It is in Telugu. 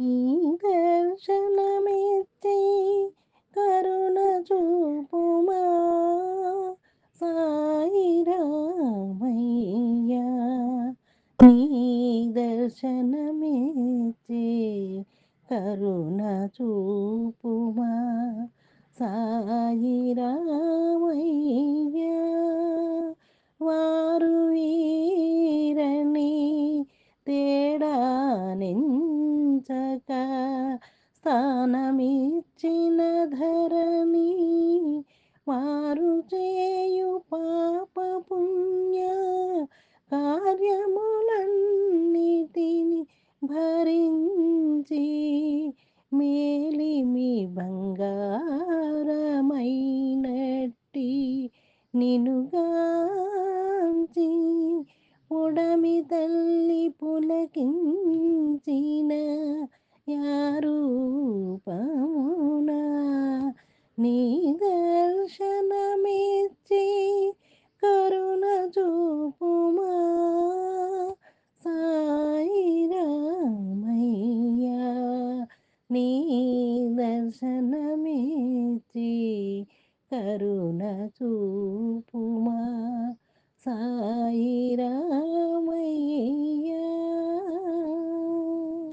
ఈ దర్శనమిచ్చి కరుణ చూపుమా? సాయి రామయ్యా నీ దర్శనమిచ్చి కరుణ చూపుమా? సాయి రామయ్యా వారు వీరని తేడా నెంచక స్థానమిచ్చిన ధరణి వారు చేయు పాప పుణ్య కార్యములన్నిటిని భరించి మేలిమి బంగారమైనట్టి నినుగాంచి ఉడమి తల్లి పులకించిన నిత్యారూపమునా నీ దర్శనమిచ్చి కరుణ చూపుమా. సాయి రామయ్య నీ దర్శనమిచ్చి కరుణ చూపుమా. సాయి రా